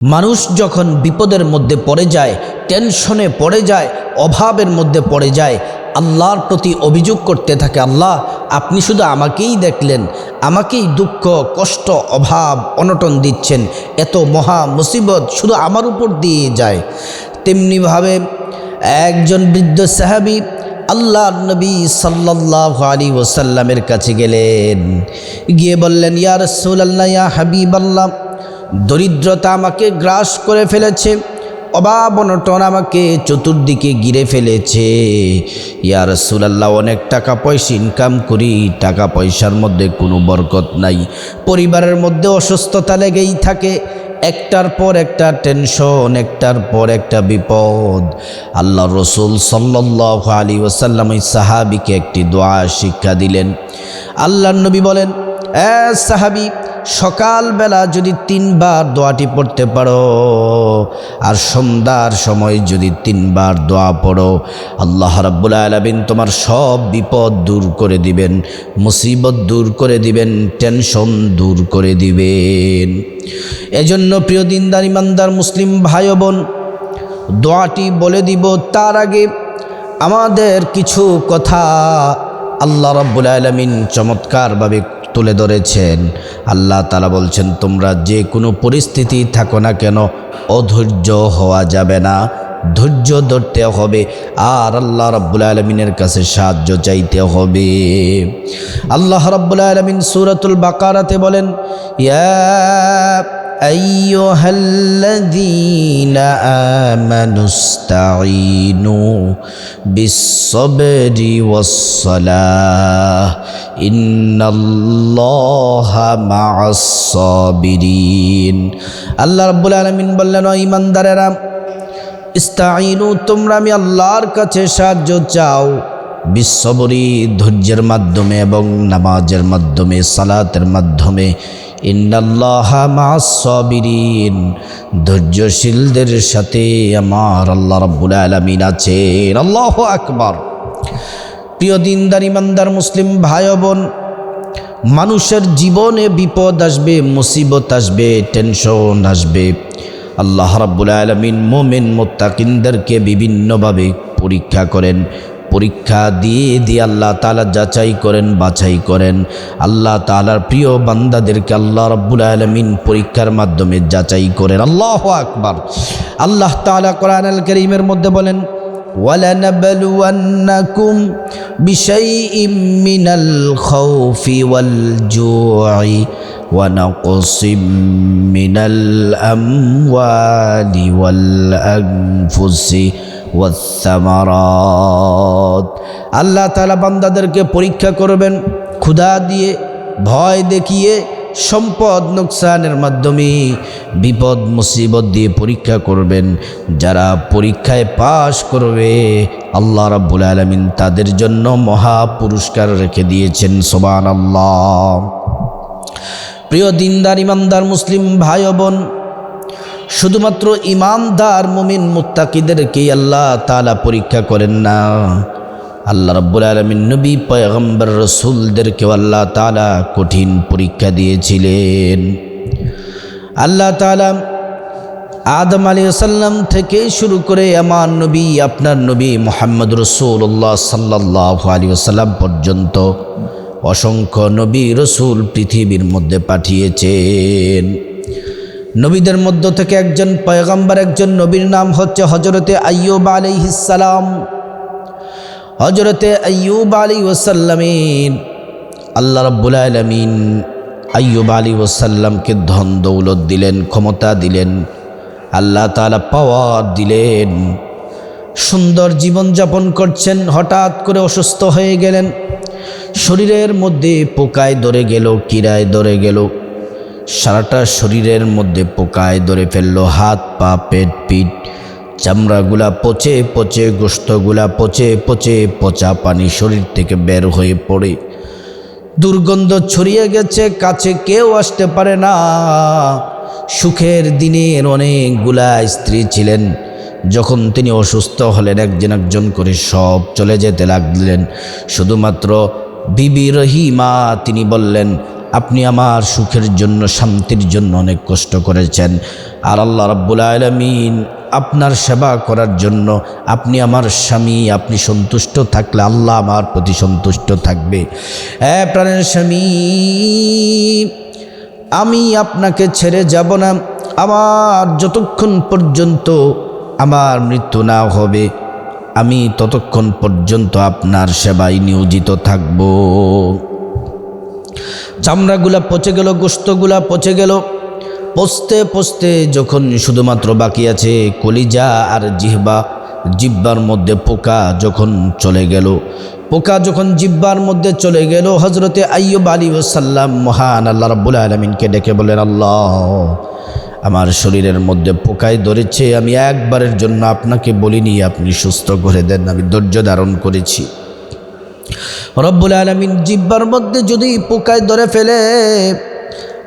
মানুষ যখন বিপদের মধ্যে পড়ে যায় টেনশনে পড়ে যায়, অভাবের মধ্যে পড়ে যায়, আল্লাহর প্রতি অভিযোগ করতে থাকে, আল্লাহ, আপনি শুধু আমাকেই দেখলেন, আমাকেই দুঃখ, কষ্ট, অভাব, অনটন দিচ্ছেন, এত মহা মুসিবত শুধু আমার উপর দিয়ে যায়। তেমনিভাবে একজন বৃদ্ধ সাহাবি আল্লাহ নবী সাল্লাহ আলী ওসাল্লামের কাছে গেলেন। গিয়ে বললেন, ইয়া রসুল্লাহ ইয়া হাবিব আল্লাহ দরিদ্রতা আমাকে গ্রাস করে ফেলেছে, অভাব অনটন আমাকে চতুর্দিকে ঘিরে ফেলেছে। ইয়ার সুলাল্লাহ অনেক টাকা পয়সা ইনকাম করি, টাকা পয়সার মধ্যে কোনো বরকত নাই। পরিবারের মধ্যে অসুস্থতা লেগেই থাকে, একটার পর একটা টেনশন একটার পর একটা বিপদ। আল্লাহ রসুল সাল্লাহ আলী ওসাল্লাম ওই সাহাবিকে একটি দোয়া শিক্ষা দিলেন। আল্লাহ নবী বলেন, এ সাহাবি সকালবেলা যদি তিনবার দোয়াটি পড়তে পারো, আর সন্ধ্যার সময় যদি তিনবার দোয়া পড়ো, আল্লাহ রাব্বুল আলমিন তোমার সব বিপদ দূর করে দিবেন, মুসিবত দূর করে দিবেন, টেনশন দূর করে দিবেন। এজন্য প্রিয় দিনদার, ইমানদার, মুসলিম ভাই বোন, দোয়াটি বলে দিব তার আগে আমাদের কিছু কথা আল্লাহ রব্বুল আলমিন চমৎকারভাবে তুলে ধরেছেন। আল্লাহ তালা বলছেন, তোমরা যে কোনো পরিস্থিতি থাকো না কেন, অধৈর্য হওয়া যাবে না। ধৈর্য ধরতে হবে আর আল্লাহ রব্বুল আলমিনের কাছে সাহায্য চাইতে হবে। আল্লাহ রব্বুল আলমিন সুরাতুল বাকারাতে বলেন, ইয়া أيها الذين آمنوا استعينوا بالصبر والصلاة إن الله مع الصابرين আল্লাহ রাব্বুল আলামিন বললেন ও ইমানদারেরা ইস্তাইনু তোমরা আমি আল্লাহর কাছে সাহায্য চাও বিশ্ববরী ধৈর্যের মাধ্যমে এবং নামাজের মাধ্যমে, সালাতের মাধ্যমে। ইন্নাল্লাহা মাসাবিরিন ধৈর্যশীলদের সাথে আমার আল্লাহ রাব্বুল আলমিন আছেন। আল্লাহ আকবার। প্রিয় দিনদার, ইমানদার মুসলিম ভাই বোন মানুষের জীবনে বিপদ আসবে, মুসিবত আসবে, টেনশন আসবে। আল্লাহ রাব্বুল আলমিন মোমেন মোত্তাকিনদেরকে বিভিন্নভাবে পরীক্ষা করেন। পরীক্ষা দিয়ে দিয়ে আল্লাহ তালা যাচাই করেন বাছাই করেন আল্লাহ তালার প্রিয় বান্দাদেরকে আল্লাহ রব্বুল আলমিন পরীক্ষার মাধ্যমে যাচাই করেন আল্লাহ আকবার আল্লাহ তালা কোরআন আল করিমের মধ্যে বলেন ولنبلونكم بشيء من الخوف والجوع ونقص من الأموال والأنفس ওয়াসামারাত আল্লাহ তালা বান্দাদেরকে পরীক্ষা করবেন, ক্ষুধা দিয়ে, ভয় দেখিয়ে, সম্পদ নোকসানের মাধ্যমে বিপদ, মুসিবত দিয়ে পরীক্ষা করবেন। যারা পরীক্ষায় পাশ করবে, আল্লাহ রাব্বুল আলমিন তাদের জন্য মহা পুরস্কার রেখে দিয়েছেন সোবান আল্লাহ প্রিয় দিনদার, ইমানদার, মুসলিম ভাই বোন শুধুমাত্র ইমানদার মুমিন মুত্তাকিদেরকেই আল্লাহ তালা পরীক্ষা করেন না। আল্লাহ রব্বুল আলমিন নবী, পয়গম্বর রসুলদেরকেও আল্লাহ তালা কঠিন পরীক্ষা দিয়েছিলেন। আল্লাহ তালা আদম আলী সাল্লাম থেকে শুরু করে আমার নবী, আপনার নবী মোহাম্মদ রসুল্লাহ সাল্লাহ আলী সাল্লাম পর্যন্ত অসংখ্য নবী রসুল পৃথিবীর মধ্যে পাঠিয়েছেন। নবীদের মধ্য থেকে একজন পয়গম্বর, একজন নবীর নাম হচ্ছে হজরতে আয়ুব আলিহিসাল্লাম হজরতে আয়ুব আলী ওসাল্লামিন আল্লাহ রব্বুল আলমিন আয়ুব আলী ওসাল্লামকে ধন দৌলত দিলেন, ক্ষমতা দিলেন, আল্লাহ তালা পাওয়ার দিলেন। সুন্দর জীবনযাপন করছেন, হঠাৎ করে অসুস্থ হয়ে গেলেন। শরীরের মধ্যে পোকায় ধরে গেল কিরায় ধরে গেল। সারাটা শরীরের মধ্যে পোকায় ধরে ফেলল, হাত, পা, পেট, পিঠ। চামড়াগুলা পচে পচে গোস্তগুলা পচে পচে, পচা পানি শরীর থেকে বের হয়ে পড়ে। দুর্গন্ধ ছড়িয়ে গেছে, কাছে কেউ আসতে পারে না। সুখের দিনের অনেকগুলা স্ত্রী ছিলেন। যখন তিনি অসুস্থ হলেন, একজন একজন করে সব চলে যেতে লাগলেন। শুধুমাত্র বিবি রহিমা তিনি বললেন আপনি আমার সুখের জন্য, শান্তির জন্য অনেক কষ্ট করেছেন। আর আল্লাহ রাব্বুল আলমিন আপনার সেবা করার জন্য, আপনি আমার স্বামী, আপনি সন্তুষ্ট থাকলে আল্লাহ আমার প্রতি সন্তুষ্ট থাকবে। হ্যাঁ প্রাণের স্বামী, আমি আপনাকে ছেড়ে যাব না। আমার যতক্ষণ পর্যন্ত আমার মৃত্যু না হবে, আমি ততক্ষণ পর্যন্ত আপনার সেবায় নিয়োজিত থাকব। চামড়াগুলা পচে গেল গোস্তগুলা পচে গেল। পচতে পচতে যখন শুধুমাত্র বাকি আছে কলিজা আর জিহবা জিব্বার মধ্যে পোকা যখন চলে গেল, পোকা যখন জিব্বার মধ্যে চলে গেল হজরতে আইয়ুব আলী ওসাল্লাম মহান আল্লাহ রাব্বুল আলমিনকে ডেকে বলেন আল্লাহ, আমার শরীরের মধ্যে পোকায় ধরেছে, আমি একবারের জন্য আপনাকে বলিনি, আপনি সুস্থ করে দেন, আমি ধৈর্য ধারণ করেছি। রব্বুল আলমিন জিব্বার মধ্যে যদি পোকায় ধরে ফেলে,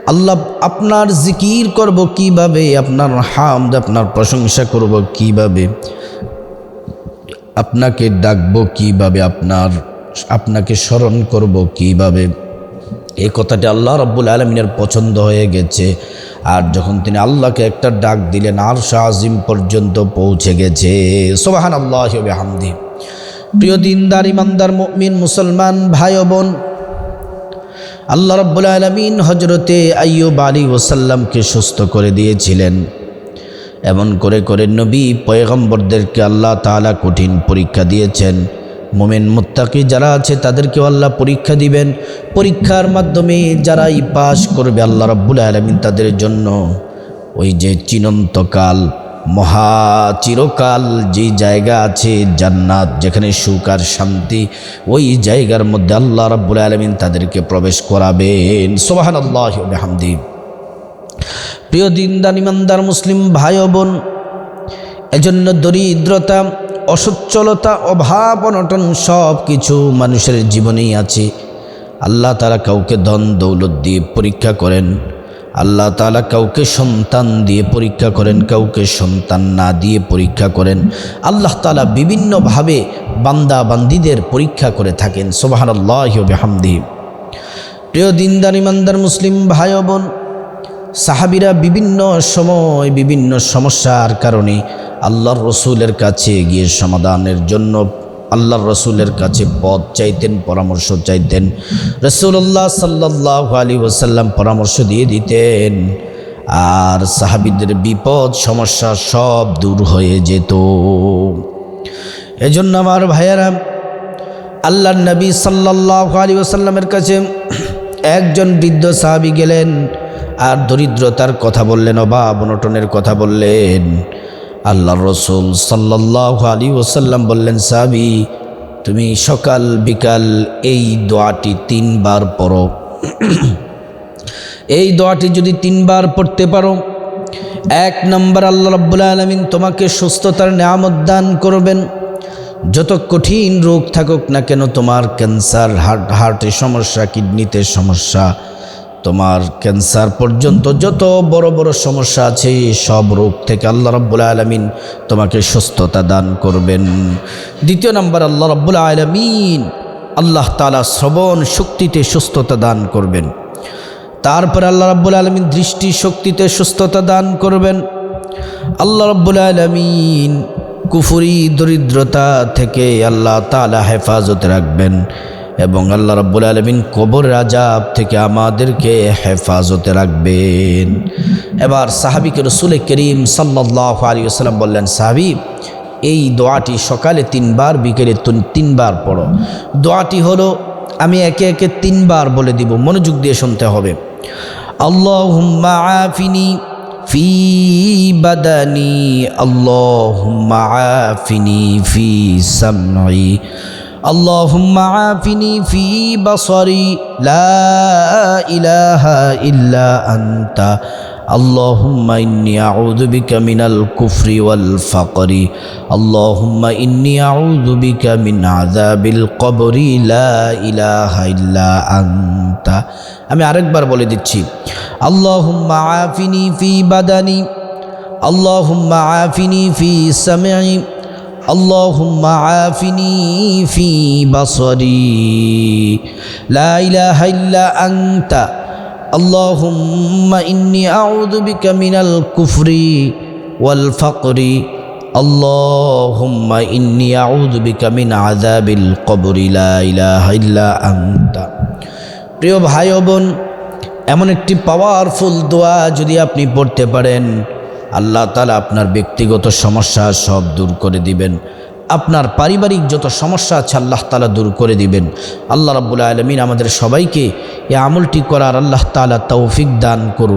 আল্লাহ আপনার জিকির করব কীভাবে? আপনার হামদ, আপনার প্রশংসা করব কীভাবে? আপনাকে ডাকবো কীভাবে? আপনার, আপনাকে স্মরণ করব কীভাবে? এই কথাটি আল্লাহ রব্বুল আলমিনের পছন্দ হয়ে গেছে। আর যখন তিনি আল্লাহকে একটা ডাক দিলেন আর শাহিম পর্যন্ত পৌঁছে গেছে। সোবাহান আল্লাহ হামদি প্রিয় দিনদার, ইমানদার মিন মুসলমান, ভাই বোন, আল্লাহ রব্বুল আলমিন হজরতে আইয়ুব আলী ওসাল্লামকে সুস্থ করে দিয়েছিলেন। এমন করে করে নবী পয়গম্বরদেরকে আল্লাহ তালা কঠিন পরীক্ষা দিয়েছেন। মোমেন মুত্তাকি যারা আছে তাদেরকেও আল্লাহ পরীক্ষা দিবেন। পরীক্ষার মাধ্যমে যারাই পাশ করবে আল্লাহ রব্বুল আলমিন তাদের জন্য ওই যে চিনন্তকাল মহা চিরকাল যে জায়গা আছে জান্নাত, যেখানে সুখ আর শান্তি, ওই জায়গার মধ্যে আল্লাহ রব্বুল আলমিন তাদেরকে প্রবেশ করাবেন। সোবাহান আল্লাহ হামদি প্রিয় দিনদান ইমানদার, মুসলিম ভাই বোন, এজন্য দরিদ্রতা, অসচ্ছলতা, অভাব, অনটন সব কিছু মানুষের জীবনেই আছে। আল্লাহ তারা কাউকে ধন দৌলত দিয়ে পরীক্ষা করেন। আল্লাহ তালা কাউকে সন্তান দিয়ে পরীক্ষা করেন, কাউকে সন্তান না দিয়ে পরীক্ষা করেন। আল্লাহ তালা বিভিন্নভাবে বান্দা বান্দিদের পরীক্ষা করে থাকেন সোবাহান আল্লাহ হামদি প্রিয় দিনদার, ইমানদার মুসলিম ভাই বোন, সাহাবিরা বিভিন্ন সময় বিভিন্ন সমস্যার কারণে আল্লাহর রসুলের কাছে গিয়ে সমাধানের জন্য আল্লাহর রসুলের কাছে পদ চাইতেন, পরামর্শ চাইতেন। রসুল্লাহ সাল্লাহ আলী ওসাল্লাম পরামর্শ দিয়ে দিতেন, আর সাহাবিদের বিপদ, সমস্যা সব দূর হয়ে যেত। এজন্য আমার ভাইয়েরা আল্লাহ নবী সাল্লাহ আলী ওসাল্লামের কাছে একজন বৃদ্ধ সাহাবি গেলেন, আর দরিদ্রতার কথা বললেন, অভাব, অনটনের কথা বললেন। আল্লাহ রসুল সাল্লাহ আলী ওসাল্লাম বললেন সাবি তুমি সকাল বিকাল এই দোয়াটি তিনবার পড়ো। এই দোয়াটি যদি তিনবার পড়তে পারো, এক নম্বর আল্লাহ রব্বুল আলমিন তোমাকে সুস্থতার নিয়ামত দান করবেন। যত কঠিন রোগ থাকুক না কেন, তোমার ক্যান্সার, হার্ট, হার্টের সমস্যা, কিডনিতে সমস্যা তোমার ক্যান্সার পর্যন্ত যত বড় বড় সমস্যা আছে, সব রোগ থেকে আল্লাহ রব্বুল আলমিন তোমাকে সুস্থতা দান করবেন। দ্বিতীয় নম্বর, আল্লাহ রব্বুল আলমিন আল্লাহ তালা শ্রবণ শক্তিতে সুস্থতা দান করবেন। তারপর আল্লাহ রব্বুল আলমিন দৃষ্টি শক্তিতে সুস্থতা দান করবেন। আল্লাহ রব্বুল আলমিন কুফুরি দরিদ্রতা থেকে আল্লাহ তালা হেফাজত রাখবেন। এবং আল্লাহ রব্বুল আলমিন কবর রাজাব থেকে আমাদেরকে হেফাজতে রাখবেন। এবার সাহাবিকে রসুল করিম সাল্লাহ আলী আসসালাম বললেন, সাহাবি, এই দোয়াটি সকালে তিনবার, বিকেলে তিনবার পড়ো। দোয়াটি হলো, আমি একে একে তিনবার বলে দিব, মনোযোগ দিয়ে শুনতে হবে। আল্লাহ আফিনি ফি বাদানি আল্লাহ আফিনি ফি সামনাই اللهم عافني في بصري لا إله إلا أنت اللهم إني أعوذ بك من الكفر والفقر اللهم إني أعوذ بك من عذاب القبر لا إله إلا أنت আমি আরেকবার বলে দিচ্ছি اللهم عافني في بدني اللهم عافني في سمعي اللهم عافني في بصري لا إله إلا أنت اللهم إني أعوذ بك من الكفر والفقر اللهم إني أعوذ بك من عذاب القبر لا إله إلا أنت প্রিয় ভাই ও বোন এমন একটি পাওয়ারফুল দোয়া যদি আপনি পড়তে পারেন আল্লাহ তালা আপনার ব্যক্তিগত সমস্যা সব দূর করে দিবেন। আপনার পারিবারিক যত সমস্যা আছে আল্লাহ তালা দূর করে দিবেন। আল্লাহ রাবুল আলমিন আমাদের সবাইকে এ আমলটি করার আল্লাহ তালা তৌফিক দান করুন।